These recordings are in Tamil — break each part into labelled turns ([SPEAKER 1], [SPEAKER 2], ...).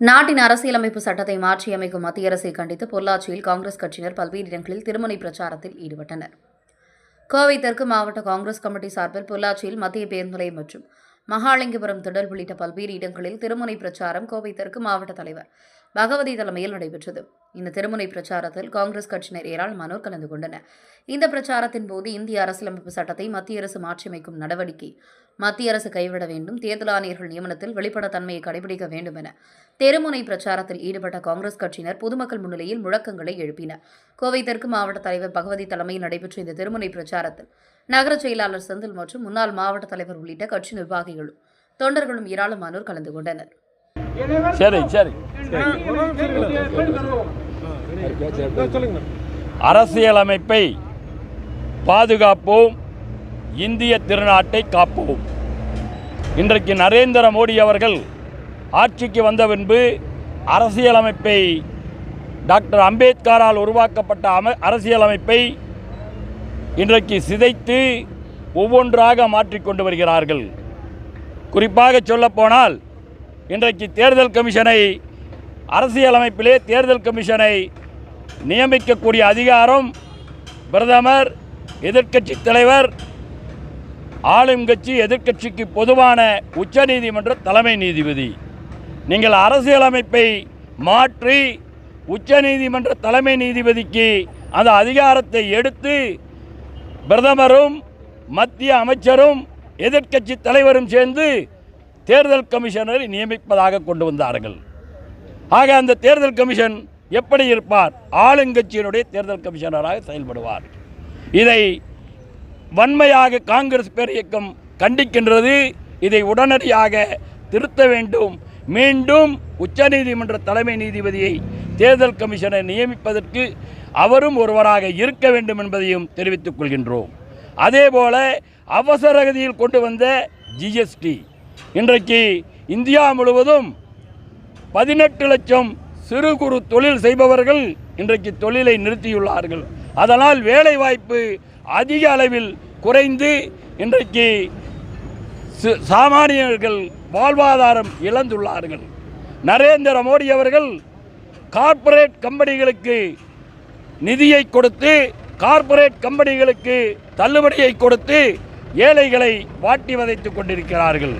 [SPEAKER 1] நாட்டின் அரசியலமைப்பு சட்டத்தை மாற்றியமைக்கும் மத்திய அரசை கண்டித்து பொள்ளாச்சியில் காங்கிரஸ் கட்சியினர் பல்வேறு இடங்களில் திருமணி பிரச்சாரத்தில் ஈடுபட்டனர். கோவை தெற்கு மாவட்ட காங்கிரஸ் கமிட்டி சார்பில் பொள்ளாச்சியில் மத்திய பேருந்து நிலையம் மற்றும் மகாலிங்கபுரம் திடல் உள்ளிட்ட பல்வேறு இடங்களில் திருமுனை பிரச்சாரம் கோவை தெற்கு மாவட்ட தலைவர் பகவதி தலைமையில் நடைபெற்றது. இந்த திருமுனை பிரச்சாரத்தில் காங்கிரஸ் கட்சியினர் ஏராளமானோர் கலந்து கொண்டனர். இந்த பிரச்சாரத்தின் போது இந்திய அரசியலமைப்பு சட்டத்தை மத்திய அரசு மாற்றியமைக்கும் நடவடிக்கை மத்திய அரசு கைவிட வேண்டும் தேர்தல் ஆணையர்கள் நியமனத்தில் வெளிப்படைத்தன்மையை கடைபிடிக்க வேண்டும் என தெருமுனை பிரச்சாரத்தில் ஈடுபட்ட காங்கிரஸ் கட்சியினர் பொதுமக்கள் முன்னிலையில் முழக்கங்களை எழுப்பினர். கோவை தெற்கு மாவட்ட தலைவர் பகவதி தலைமையில் நடைபெற்ற இந்த திருமுனை பிரச்சாரத்தில் நகர செயலாளர் செந்தில் மற்றும் முன்னாள் மாவட்ட தலைவர் உள்ளிட்ட கட்சி நிர்வாகிகளும் தொண்டர்களும் ஏராளமானோர் கலந்து கொண்டனர்.
[SPEAKER 2] சரி சரி. அரசியலமைப்பை பாதுகாப்போம் இந்திய திருநாட்டை காப்போம். இன்றைக்கு நரேந்திர மோடி அவர்கள் ஆட்சிக்கு வந்த பின்பு அரசியலமைப்பை டாக்டர் அம்பேத்கரால் உருவாக்கப்பட்ட அம அரசியலமைப்பை இன்றைக்கு சிதைத்து ஒவ்வொன்றாக மாற்றிக்கொண்டு வருகிறார்கள். குறிப்பாக சொல்லப்போனால் இன்றைக்கு தேர்தல் கமிஷனை அரசியலமைப்பிலே தேர்தல் கமிஷனை நியமிக்கக்கூடிய அதிகாரம் பிரதமர் எதிர்க்கட்சி தலைவர் ஆளும் கட்சி எதிர்க்கட்சிக்கு பொதுவான உச்சநீதிமன்ற தலைமை நீதிபதி. நீங்கள் அரசியலமைப்பை மாற்றி உச்சநீதிமன்ற தலைமை நீதிபதிக்கு அந்த அதிகாரத்தை எடுத்து பிரதமரும் மத்திய அமைச்சரும் எதிர்க்கட்சி தலைவரும் சேர்ந்து தேர்தல் கமிஷனரை நியமிப்பதாக கொண்டு வந்தார்கள். ஆக அந்த தேர்தல் கமிஷன் எப்படி இருப்பார்? ஆளுங்கட்சியினுடைய தேர்தல் கமிஷனராக செயல்படுவார். இதை வன்மையாக காங்கிரஸ் பேர் இயக்கம் கண்டிக்கின்றது. இதை உடனடியாக திருத்த வேண்டும். மீண்டும் உச்சநீதிமன்ற தலைமை நீதிபதியை தேர்தல் கமிஷனை நியமிப்பதற்கு அவரும் ஒருவராக இருக்க வேண்டும் என்பதையும் தெரிவித்துக் கொள்கின்றோம். அதேபோல அவசர கதியில் கொண்டு வந்த ஜிஎஸ்டி இன்றைக்கு இந்தியா முழுவதும் பதினெட்டு லட்சம் சிறு குறு தொழில் செய்பவர்கள் இன்றைக்கு தொழிலை நிறுத்தியுள்ளார்கள். அதனால் வேலைவாய்ப்பு அதிக அளவில் குறைந்து இன்றைக்கு சாமானியர்கள் வாழ்வாதாரம் இழந்துள்ளார்கள். நரேந்திர மோடி அவர்கள் கார்ப்பரேட் கம்பெனிகளுக்கு நிதியை கொடுத்து கார்ப்பரேட் கம்பெனிகளுக்கு தள்ளுபடியை கொடுத்து ஏழைகளை வாட்டி வதைத்துக் கொண்டிருக்கிறார்கள்.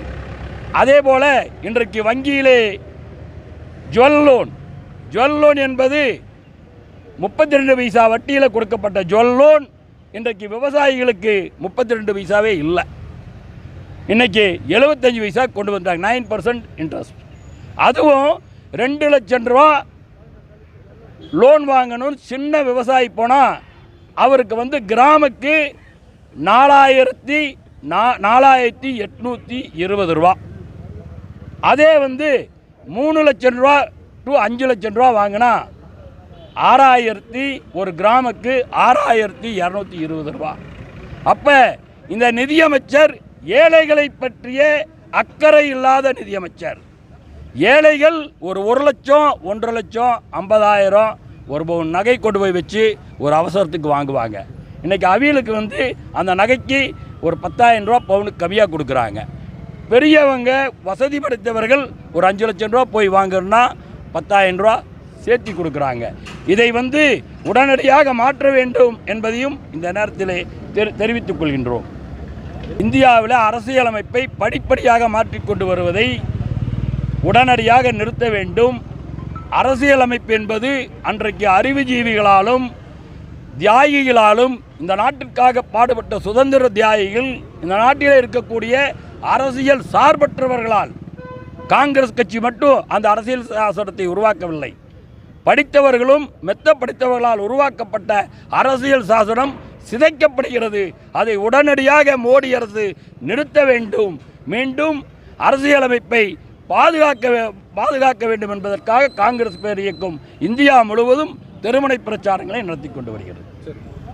[SPEAKER 2] அதே போல் இன்றைக்கு வங்கியிலே ஜுவல் லோன் ஜுவல் லோன் என்பது முப்பத்தி ரெண்டு பைசா வட்டியில் கொடுக்கப்பட்ட ஜுவல் லோன். இன்றைக்கு விவசாயிகளுக்கு முப்பத்தி ரெண்டு பைசாவே இல்லை. இன்னைக்கு எழுபத்தஞ்சு பைசா கொண்டு வந்தாங்க நைன் பர்சன்ட் இன்ட்ரெஸ்ட். அதுவும் ரெண்டு லட்சம் ரூபா லோன் வாங்கணும்னு சின்ன விவசாயி போனால் அவருக்கு வந்து கிராமுக்கு நாலாயிரத்தி நா நாலாயிரத்தி எட்நூற்றி இருபது ரூபா. அதே வந்து மூணு லட்சம் ரூபா டு அஞ்சு லட்சம் ரூபா வாங்கினா ஆறாயிரத்தி ஒரு கிராமுக்கு ஆறாயிரத்தி இரநூத்தி இருபது ரூபா. அப்போ இந்த நிதியமைச்சர் ஏழைகளை பற்றிய அக்கறை இல்லாத நிதியமைச்சர். ஏழைகள் ஒரு ஒரு லட்சம் ஒன்றரை லட்சம் ஐம்பதாயிரம் ஒரு பவுன் நகை கொண்டு போய் வச்சு ஒரு அவசரத்துக்கு வாங்குவாங்க. இன்றைக்கி அவியலுக்கு வந்து அந்த நகைக்கு ஒரு பத்தாயிரம் ரூபா பவுனுக்கு கம்மியாக கொடுக்குறாங்க. பெரியவங்க வசதி படைத்தவர்கள் ஒரு அஞ்சு லட்சம் ரூபா போய் வாங்குறோன்னா பத்தாயிரம் ரூபா சேர்த்தி கொடுக்குறாங்க. இதை வந்து உடனடியாக மாற்ற வேண்டும் என்பதையும் இந்த நேரத்தில் தெரி தெரிவித்துக் கொள்கின்றோம். இந்தியாவில் அரசியலமைப்பை படிப்படியாக மாற்றிக்கொண்டு வருவதை உடனடியாக நிறுத்த வேண்டும். அரசியலமைப்பு என்பது அன்றைக்கு அறிவுஜீவிகளாலும் தியாகிகளாலும் இந்த நாட்டிற்காக பாடுபட்ட சுதந்திர தியாகிகள் இந்த நாட்டில் இருக்கக்கூடிய அரசியல் சார்பற்றவர்களால் காங்கிரஸ் கட்சி மட்டும் அந்த அரசியல் சாசனத்தை உருவாக்கவில்லை. படித்தவர்களும் மெத்த படித்தவர்களால் உருவாக்கப்பட்ட அரசியல் சாசனம் சிதைக்கப்படுகிறது. அதை உடனடியாக மோடி அரசு நிறுத்த வேண்டும். மீண்டும் அரசியலமைப்பை பாதுகாக்க பாதுகாக்க வேண்டும் என்பதற்காக காங்கிரஸ் பேர் இயக்கம் இந்தியா முழுவதும் தெருமுனை பிரச்சாரங்களை நடத்தி கொண்டு வருகிறது.